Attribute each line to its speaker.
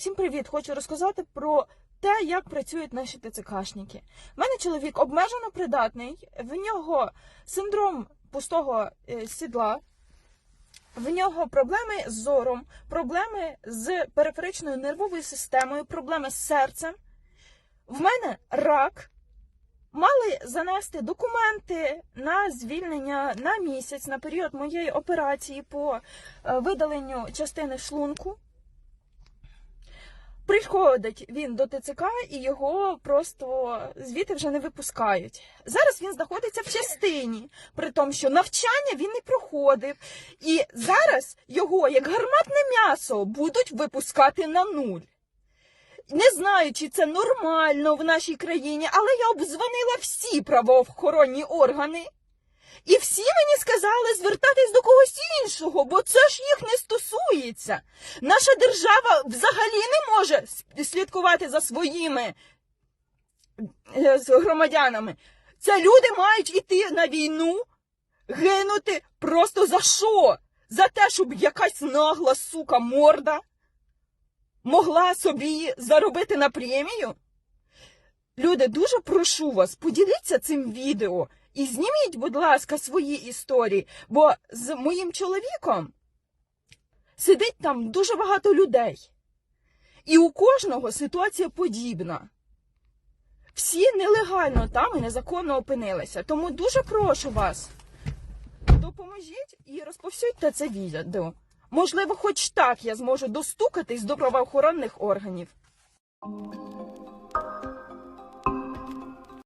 Speaker 1: Всім привіт! Хочу розказати про те, як працюють наші ТЦКшники. У мене чоловік обмежено придатний, в нього синдром пустого е, сідла, в нього проблеми з зором, проблеми з периферичною нервовою системою, проблеми з серцем. В мене рак. Мали занести документи на звільнення на місяць на період моєї операції по е, видаленню частини шлунку. Приходить він до ТЦК і його просто звідти вже не випускають. Зараз він знаходиться в частині, при тому, що навчання він не проходив. І зараз його, як гарматне м'ясо, будуть випускати на нуль. Не знаю, чи це нормально в нашій країні, але я обдзвонила всі правоохоронні органи. І всі мені сказали звертатись до когось іншого, бо це ж їх не стосується. Наша держава взагалі не може слідкувати за своїми е, громадянами. Це люди мають іти на війну, гинути просто за що? За те, щоб якась нагла сука морда могла собі заробити на премію? Люди, дуже прошу вас, поділіться цим відео і зніміть, будь ласка, свої історії, бо з моїм чоловіком сидить там дуже багато людей. І у кожного ситуація подібна. Всі нелегально там і незаконно опинилися. Тому дуже прошу вас, допоможіть і розповсюдьте це відео. Можливо, хоч так я зможу достукатись до правоохоронних органів.